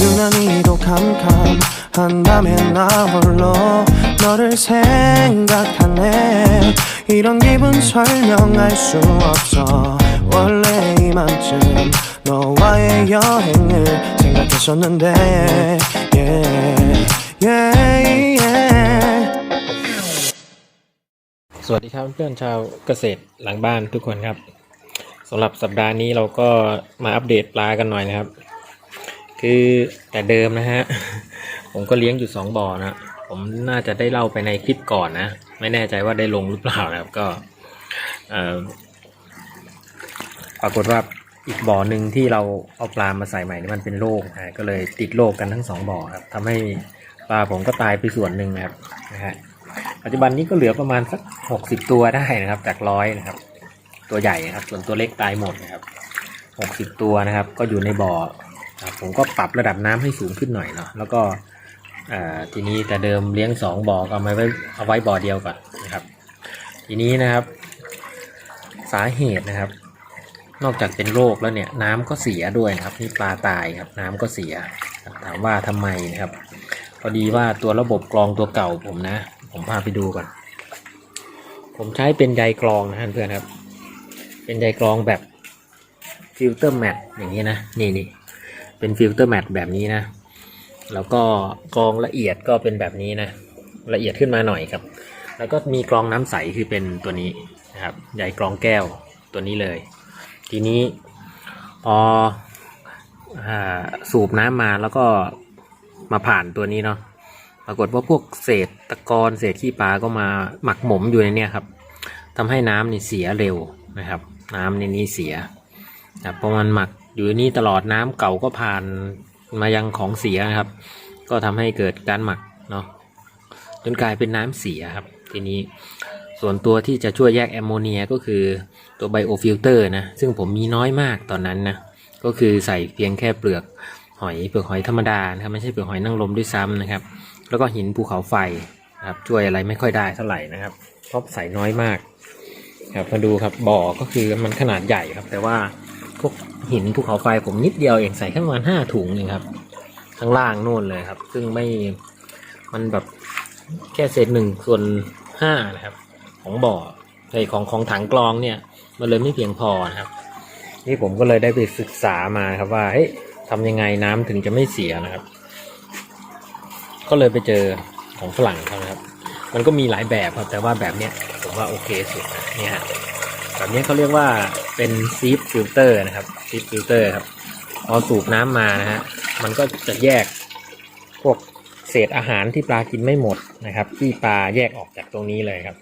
유난히도 캄캄한 밤에 나 홀로 너를 생각하네 이런 기분 설명할 수 없어 원래 이맘쯤 너와의 여행을 생각했었는데 yeah, yeah, yeah. สวัสดีครับเพื่อนชาวเกษตรหลังบ้านทุกคนครับสำหรับสัปดาห์นี้เราก็มาอัปเดตปลากันหน่อยนะครับ คือแต่เดิมนะฮะ ผมก็เลี้ยงอยู่สองบ่อนะผมน่าจะได้เล่าไปในคลิปก่อนนะ ไม่แน่ใจว่าได้ลงหรือเปล่านะครับก็ปรากฏว่าอีกบ่อหนึ่งที่เราเอาปลามาใส่ใหม่นี่มันเป็นโรคนะก็เลยติดโรคกันทั้งสองบ่อครับทำให้ปลาผมก็ตายไปส่วนหนึ่งนะครับนะฮะปัจจุบันนี้ก็เหลือประมาณสักหกสิบตัวได้นะครับ จากร้อยนะครับ ตัวใหญ่นะครับ ส่วนตัวเล็กตายหมดนะครับหกสิบตัวนะครับ ก็อยู่ในบ่อ ผมก็ปรับระดับน้ำให้สูงขึ้นหน่อยเนาะแล้วก็ทีนี้แต่เดิมเลี้ยงสองบ่อก็เอาไว้เอาไว้บ่อเดียวก่อนนะครับ ทีนี้นะครับ สาเหตุนะครับ นอกจากเป็นโรคแล้วเนี่ยน้ำก็เสียด้วยนะครับนี่ปลาตายครับน้ำก็เสีย ถามว่าทำไมนะครับ พอดีว่าตัวระบบกรองตัวเก่าผมนะ ผมพาไปดูก่อน ผมใช้เป็นใยกรองนะเพื่อนครับ เป็นใยกรองแบบฟิลเตอร์แมทอย่างนี้นะนี่นี่ เป็นฟิลเตอร์แมทแบบนี้นะ แล้วก็กรองละเอียดก็เป็นแบบนี้นะ ละเอียดขึ้นมาหน่อยครับ แล้วก็มีกรองน้ำใสคือเป็นตัวนี้นะครับใยกรองแก้วตัวนี้เลย ทีนี้พออสูบน้ำมาแล้วก็มาผ่านตัวนี้เนาะปรากฏว่าพวกเศษตะกอนเศษขี้ปลาก็มาหมักหมมอยู่ในเนี้ยครับทำให้น้ำนี่เสียเร็วนะครับ น้ำในนี้เสียครับเพราะมันหมัก อยู่นนี้ตลอดน้ำเก่าก็ผ่านมายังของเสียนะครับ ก็ทำให้เกิดการหมักเนาะจนกลายเป็นน้ำเสียครับ ทีนี้ส่วนตัวที่จะช่วยแยกแอมโมเนียก็คือตัวไบโอฟิลเตอร์นะ ซึ่งผมมีน้อยมากตอนนั้นนะ ก็คือใส่เพียงแค่เปลือกหอยเปลือกหอยธรรมดานะครับไม่ใช่เปลือกหอยนางรมด้วยซ้ำนะครับ แล้วก็หินภูเขาไฟนะครับช่วยอะไรไม่ค่อยได้เท่าไหร่นะครับเพราะใส่น้อยมากครับมาดูครับบ่อก็คือมันขนาดใหญ่ครับ แต่ว่าพวก หินภูเขาไฟผมนิดเดียวเองใส่แค่ประมาณห้าถุงเองครับข้างล่างนู่นเลยครับ ซึ่งไม่มันแบบแค่เศษหนึ่งส่วนห้านะครับ ของบ่อไอของของถังกรองเนี่ย มันเลยไม่เพียงพอนะครับ นี่ผมก็เลยได้ไปศึกษามาครับว่าเฮ้ยทำยังไงน้ำถึงจะไม่เสียนะครับ ก็เลยไปเจอของฝรั่งเขานะครับ มันก็มีหลายแบบครับแต่ว่าแบบเนี้ยผมว่าโอเคสุดนะเนี่ย แบบนี้เขาเรียกว่าเป็นซีฟฟิลเตอร์นะครับซีฟฟิลเตอร์ครับพอสูบน้ำมานะฮะมันก็จะแยกพวกเศษอาหารที่ปลากินไม่หมดนะครับที่ปลาแยกออกจากตรงนี้เลยครับ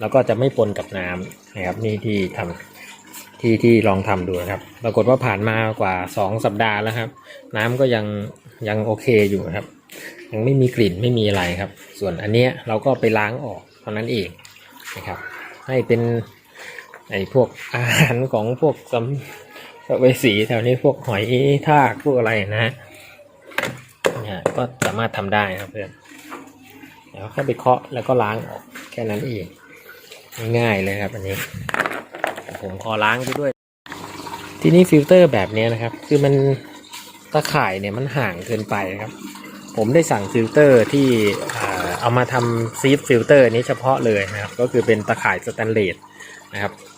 แล้วก็จะไม่ปนกับน้ำนะครับนี่ที่ทำที่ที่ลองทำดูนะครับ ปรากฏว่าผ่านมากว่าสองสัปดาห์แล้วครับ น้ำก็ยังยังโอเคอยู่ครับ ยังไม่มีกลิ่นไม่มีอะไรครับ ส่วนอันเนี้ยเราก็ไปล้างออกเท่านั้นเองนะครับ ให้เป็น ไอ้พวกอาหารของพวกสัมภเวสีแถวนี้พวกหอยทากพวกอะไรนะฮะเนี่ยก็สามารถทำได้ครับเพื่อนเดี๋ยวแค่ไปเคาะแล้วก็ล้างออกแค่นั้นเองง่ายๆเลยครับอันนี้ผมขอล้างไปด้วย ทีนี้ฟิลเตอร์แบบเนี้ยนะครับ คือมันตะข่ายเนี่ยมันห่างเกินไปนะครับ ผมได้สั่งฟิลเตอร์ที่อ่าเอามาทำซีฟฟิลเตอร์นี้เฉพาะเลยนะครับ ก็คือเป็นตะข่ายสแตนเลสนะครับอ่า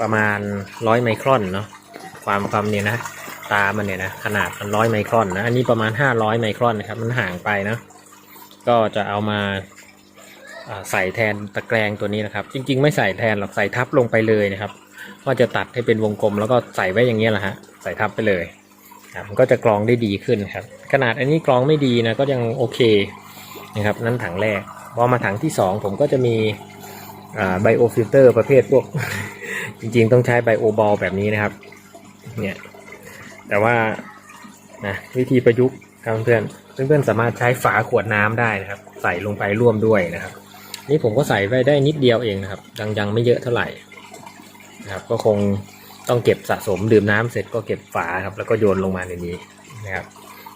ประมาณร้อยไมครอนเนาะความความเนี่ยนะตามันเนี่ยนะขนาดมันร้อยไมครอนนะอันนี้ประมาณห้าร้อยไมครอนนะครับมันห่างไปนะก็จะเอามาใส่แทนตะแกรงตัวนี้นะครับ จริง ๆ ไม่ใส่แทนหรอกใส่ทับลงไปเลยนะครับก็จะตัดให้เป็นวงกลมแล้วก็ใส่ไว้อย่างเงี้ยแหละฮะใส่ทับไปเลยครับมันก็จะกรองได้ดีขึ้นครับ ขนาดอันนี้กรองไม่ดีนะก็ยังโอเคนะครับนั่นถังแรกพอมาถังที่สองผมก็จะมี ไบโอฟิลเตอร์ประเภทพวก จริงๆ ต้องใช้ไบโอบอลแบบนี้นะครับ เนี่ย แต่ว่านะวิธีประยุกต์ครับเพื่อนเพื่อนๆสามารถใช้ฝาขวดน้ำได้นะครับ ใส่ลงไปร่วมด้วยนะครับ นี่ผมก็ใส่ไปได้นิดเดียวเองนะครับ ยังยังไม่เยอะเท่าไหร่นะครับ ก็คงต้องเก็บสะสมดื่มน้ำเสร็จก็เก็บฝาครับ แล้วก็โยนลงมาในนี้นะครับ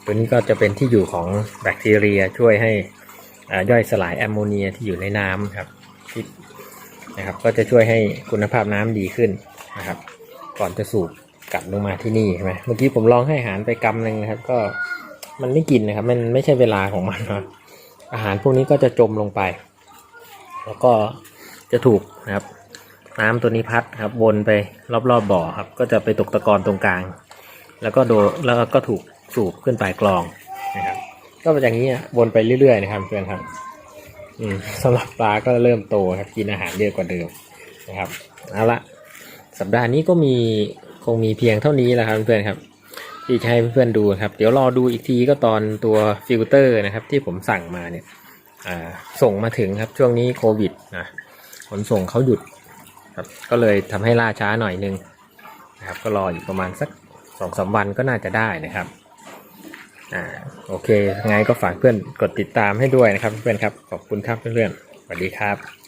ตัวนี้ก็จะเป็นที่อยู่ของแบคทีเรียช่วยให้อ่าย่อยสลายแอมโมเนียที่อยู่ในน้ำครับที่ นะครับ ก็จะช่วยให้คุณภาพน้ำดีขึ้นนะครับ ก่อนจะสูบกัดลงมาที่นี่ใช่ไหมเมื่อกี้ผมลองให้อาหารไปกำหนึ่งนะครับ ก็มันไม่กินนะครับ มันไม่ใช่เวลาของมันนะอาหารพวกนี้ก็จะจมลงไป แล้วก็จะถูกนะครับ น้ำตัวนี้พัดครับวนไปรอบๆบบ่อครับ ก็จะไปตกตะกอนตรงกลาง แล้วก็โดนแล้วก็ถูกสูบขึ้นไปกลองนะครับ ก็เป็นอย่างนี้วนไปเรื่อยๆนะครับเพื่อนครับ สำหรับปลาก็เริ่มโตครับกินอาหารเยอะกว่าเดิมนะครับเอาละสัปดาห์นี้ก็มีคงมีเพียงเท่านี้แหละครับเพื่อนครับที่จะให้เพื่อนดูครับ เดี๋ยวรอดูอีกทีก็ตอนตัวฟิลเตอร์นะครับ ที่ผมสั่งมาเนี่ยส่งมาถึงครับช่วงนี้โควิดนะขนส่งเขาหยุดครับก็เลยทำให้ล่าช้าหน่อยนึงนะครับ ก็รออยู่ประมาณสักสองสามวันก็น่าจะได้นะครับ อ่าโอเคไงก็ฝากเพื่อนกดติดตามให้ด้วยนะครับเพื่อนครับขอบคุณครับเพื่อนๆสวัสดีครับ